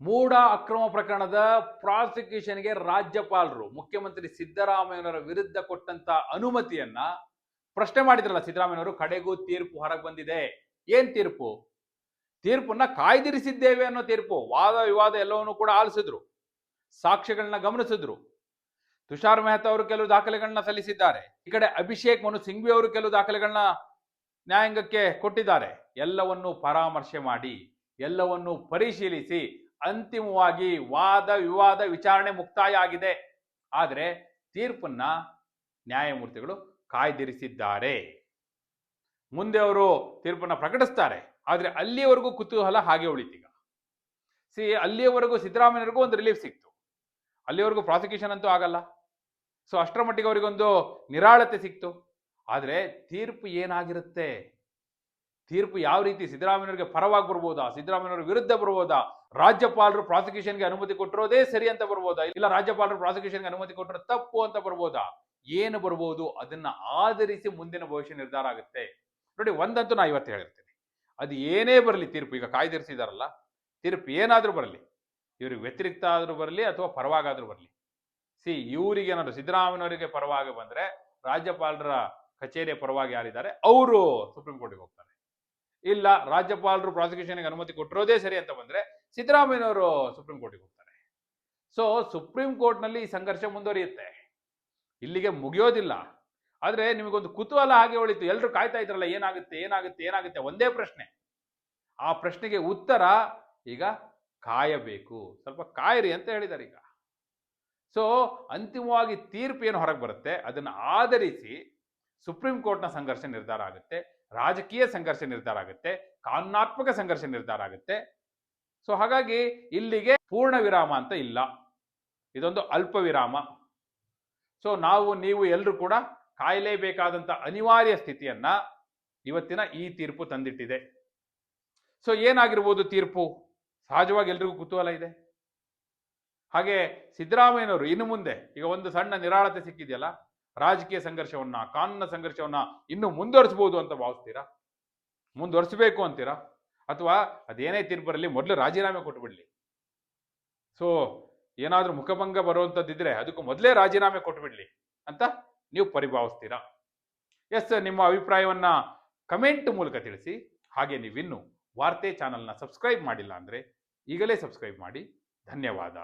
ಮೂಡ ಅಕ್ರಮ ಪ್ರಕರಣದ ಪ್ರಾಸಿಕ್ಯೂಷನ್ಗೆ ರಾಜ್ಯಪಾಲರು, ಮುಖ್ಯಮಂತ್ರಿ ಸಿದ್ದರಾಮಯ್ಯನವರ ವಿರುದ್ಧ ಕೊಟ್ಟಂತ ಅನುಮತಿಯನ್ನ ಪ್ರಶ್ನೆ ಮಾಡಿದ್ರಲ್ಲ ಸಿದ್ದರಾಮಯ್ಯನವರು, ಕಡೆಗೂ ತೀರ್ಪು ಹೊರಗೆ ಬಂದಿದೆ. ಏನ್ ತೀರ್ಪು? ತೀರ್ಪನ್ನ ಕಾಯ್ದಿರಿಸಿದ್ದೇವೆ ಅನ್ನೋ ತೀರ್ಪು. ವಾದ ವಿವಾದ ಎಲ್ಲವನ್ನೂ ಕೂಡ ಆಲಿಸಿದ್ರು. ಸಾಕ್ಷ್ಯಗಳನ್ನ ಗಮನಿಸಿದ್ರು. ತುಷಾರ್ ಮೆಹ್ತಾ ಅವರು ಕೆಲವು ದಾಖಲೆಗಳನ್ನ ಸಲ್ಲಿಸಿದ್ದಾರೆ. ಈ ಕಡೆ ಅಭಿಷೇಕ್ ಮನು ಸಿಂಘ್ವಿ ಅವರು ಕೆಲವು ದಾಖಲೆಗಳನ್ನ ನ್ಯಾಯಾಂಗಕ್ಕೆ ಕೊಟ್ಟಿದ್ದಾರೆ. ಎಲ್ಲವನ್ನೂ ಪರಾಮರ್ಶೆ ಮಾಡಿ, ಎಲ್ಲವನ್ನೂ ಪರಿಶೀಲಿಸಿ ಅಂತಿಮವಾಗಿ ವಾದ, ವಿವಾದ, ವಿಚಾರಣೆ ಮುಕ್ತಾಯ ಆಗಿದೆ. ಆದರೆ ತೀರ್ಪನ್ನ ನ್ಯಾಯಮೂರ್ತಿಗಳು ಕಾಯ್ದಿರಿಸಿದ್ದಾರೆ. ಮುಂದೆ ಅವರು ತೀರ್ಪನ್ನು ಪ್ರಕಟಿಸ್ತಾರೆ. ಆದರೆ ಅಲ್ಲಿಯವರೆಗೂ ಕುತೂಹಲ ಹಾಗೆ ಉಳಿತೀಗ ಸಿ ಅಲ್ಲಿಯವರೆಗೂ ಸಿದ್ದರಾಮಯ್ಯವ್ರಿಗೂ ಒಂದು ರಿಲೀಫ್ ಸಿಕ್ತು. ಅಲ್ಲಿವರೆಗೂ ಪ್ರಾಸಿಕ್ಯೂಷನ್ ಅಂತೂ ಆಗಲ್ಲ. ಸೊ ಅಷ್ಟರ ಮಟ್ಟಿಗೆ ಅವರಿಗೊಂದು ನಿರಾಳತೆ ಸಿಕ್ತು. ಆದರೆ ತೀರ್ಪು ಏನಾಗಿರುತ್ತೆ? ತೀರ್ಪು ಯಾವ ರೀತಿ ಸಿದ್ದರಾಮಯ್ಯವ್ರಿಗೆ ಪರವಾಗಿ ಬರ್ಬೋದಾ? ಸಿದ್ದರಾಮಯ್ಯವ್ರ ವಿರುದ್ಧ ಬರ್ಬೋದಾ? ರಾಜ್ಯಪಾಲರು ಪ್ರಾಸಿಕ್ಯೂಷನ್ಗೆ ಅನುಮತಿ ಕೊಟ್ಟಿರೋದೇ ಸರಿ ಅಂತ ಬರ್ಬೋದಾ? ಇಲ್ಲ ರಾಜ್ಯಪಾಲರು ಪ್ರಾಸಿಕ್ಯೂಷನ್ಗೆ ಅನುಮತಿ ಕೊಟ್ಟರೆ ತಪ್ಪು ಅಂತ ಬರ್ಬೋದಾ? ಏನು ಬರ್ಬೋದು? ಅದನ್ನ ಆಧರಿಸಿ ಮುಂದಿನ ಭವಿಷ್ಯ ನಿರ್ಧಾರ ಆಗುತ್ತೆ. ನೋಡಿ, ಒಂದಂತೂ ನಾ ಇವತ್ತು ಹೇಳಿರ್ತೀನಿ. ಅದು ಏನೇ ಬರಲಿ ತೀರ್ಪು, ಈಗ ಕಾಯ್ದಿರಿಸಿದಾರಲ್ಲ? ತೀರ್ಪು ಏನಾದರೂ ಬರಲಿ. ಇವ್ರಿಗೆ ವ್ಯತಿರಿಕ್ತ ಆದರೂ ಬರಲಿ ಅಥವಾ ಪರವಾಗಾದರೂ ಬರಲಿ. ಸಿ, ಇವರಿಗೆ ಏನಾದ್ರು ಸಿದ್ದರಾಮಯ್ಯನವರಿಗೆ ಪರವಾಗಿ ಬಂದ್ರೆ ರಾಜ್ಯಪಾಲರ ಕಚೇರಿಯ ಪರವಾಗಿ ಯಾರಿದ್ದಾರೆ? ಅವರು ಸುಪ್ರೀಂ ಕೋರ್ಟ್ಗೆ ಹೋಗ್ತಾರೆ. ಇಲ್ಲ, ರಾಜ್ಯಪಾಲರು ಪ್ರಾಸಿಕ್ಯೂಷನ್ಗೆ ಅನುಮತಿ ಕೊಟ್ಟಿರೋದೇ ಸರಿ ಅಂತ ಬಂದ್ರೆ ಸಿದ್ದರಾಮಯ್ಯನವರು ಸುಪ್ರೀಂ ಕೋರ್ಟಿಗೆ ಹೋಗ್ತಾರೆ. ಸೊ ಸುಪ್ರೀಂ ಕೋರ್ಟ್ನಲ್ಲಿ ಈ ಸಂಘರ್ಷ ಮುಂದುವರಿಯುತ್ತೆ. ಇಲ್ಲಿಗೆ ಮುಗಿಯೋದಿಲ್ಲ. ಆದ್ರೆ ನಿಮಗೊಂದು ಕುತೂಹಲ ಹಾಗೆ ಉಳಿತು ಎಲ್ಲರೂ ಕಾಯ್ತಾ ಇದ್ರಲ್ಲ, ಏನಾಗುತ್ತೆ ಏನಾಗುತ್ತೆ ಏನಾಗುತ್ತೆ? ಒಂದೇ ಪ್ರಶ್ನೆ. ಆ ಪ್ರಶ್ನೆಗೆ ಉತ್ತರ ಈಗ ಕಾಯಬೇಕು. ಸ್ವಲ್ಪ ಕಾಯಿರಿ ಅಂತ ಹೇಳಿದ್ದಾರೆ ಈಗ. ಸೊ ಅಂತಿಮವಾಗಿ ತೀರ್ಪು ಏನು ಹೊರಗೆ ಬರುತ್ತೆ? ಅದನ್ನು ಆಧರಿಸಿ ಸುಪ್ರೀಂ ಕೋರ್ಟ್ನ ಸಂಘರ್ಷ ನಿರ್ಧಾರ ಆಗುತ್ತೆ, ರಾಜಕೀಯ ಸಂಘರ್ಷ ನಿರ್ಧಾರ ಆಗುತ್ತೆ, ಕಾನೂನಾತ್ಮಕ ಸಂಘರ್ಷ ನಿರ್ಧಾರ ಆಗುತ್ತೆ. ಸೊ ಹಾಗಾಗಿ ಇಲ್ಲಿಗೆ ಪೂರ್ಣ ವಿರಾಮ ಅಂತ ಇಲ್ಲ. ಇದೊಂದು ಅಲ್ಪ ವಿರಾಮ. ಸೊ ನಾವು, ನೀವು ಎಲ್ಲರೂ ಕೂಡ ಕಾಯಲೇಬೇಕಾದಂಥ ಅನಿವಾರ್ಯ ಸ್ಥಿತಿಯನ್ನ ಇವತ್ತಿನ ಈ ತೀರ್ಪು ತಂದಿಟ್ಟಿದೆ. ಸೊ ಏನಾಗಿರ್ಬೋದು ತೀರ್ಪು? ಸಹಜವಾಗಿ ಎಲ್ರಿಗೂ ಕುತೂಹಲ ಇದೆ. ಹಾಗೆ ಸಿದ್ದರಾಮಯ್ಯನವರು ಇನ್ನು ಮುಂದೆ, ಈಗ ಒಂದು ಸಣ್ಣ ನಿರಾಳತೆ ಸಿಕ್ಕಿದೆಯಲ್ಲ ರಾಜಕೀಯ ಸಂಘರ್ಷವನ್ನ, ಕಾನೂನಿನ ಸಂಘರ್ಷವನ್ನ ಇನ್ನೂ ಮುಂದುವರಿಸಬಹುದು ಅಂತ ಭಾವಿಸ್ತೀರಾ? ಮುಂದುವರಿಸಬೇಕು ಅಂತೀರಾ? ಅಥವಾ ಅದೇನೇ ತೀರ್ಪರಲ್ಲಿ ಮೊದಲು ರಾಜೀನಾಮೆ ಕೊಟ್ಬಿಡ್ಲಿ. ಸೊ ಏನಾದರೂ ಮುಖಭಂಗ ಬರುವಂಥದ್ದಿದ್ರೆ ಅದಕ್ಕೂ ಮೊದಲೇ ರಾಜೀನಾಮೆ ಕೊಟ್ಬಿಡ್ಲಿ ಅಂತ ನೀವು ಪರಿಭಾವಿಸ್ತೀರಾ? ಎಸ್ ನಿಮ್ಮ ಅಭಿಪ್ರಾಯವನ್ನ ಕಮೆಂಟ್ ಮೂಲಕ ತಿಳಿಸಿ. ಹಾಗೆ ನೀವಿನ್ನು ವಾರ್ತೆ ಚಾನಲ್ನ ಸಬ್ಸ್ಕ್ರೈಬ್ ಮಾಡಿಲ್ಲ ಅಂದರೆ ಈಗಲೇ ಸಬ್ಸ್ಕ್ರೈಬ್ ಮಾಡಿ. ಧನ್ಯವಾದ.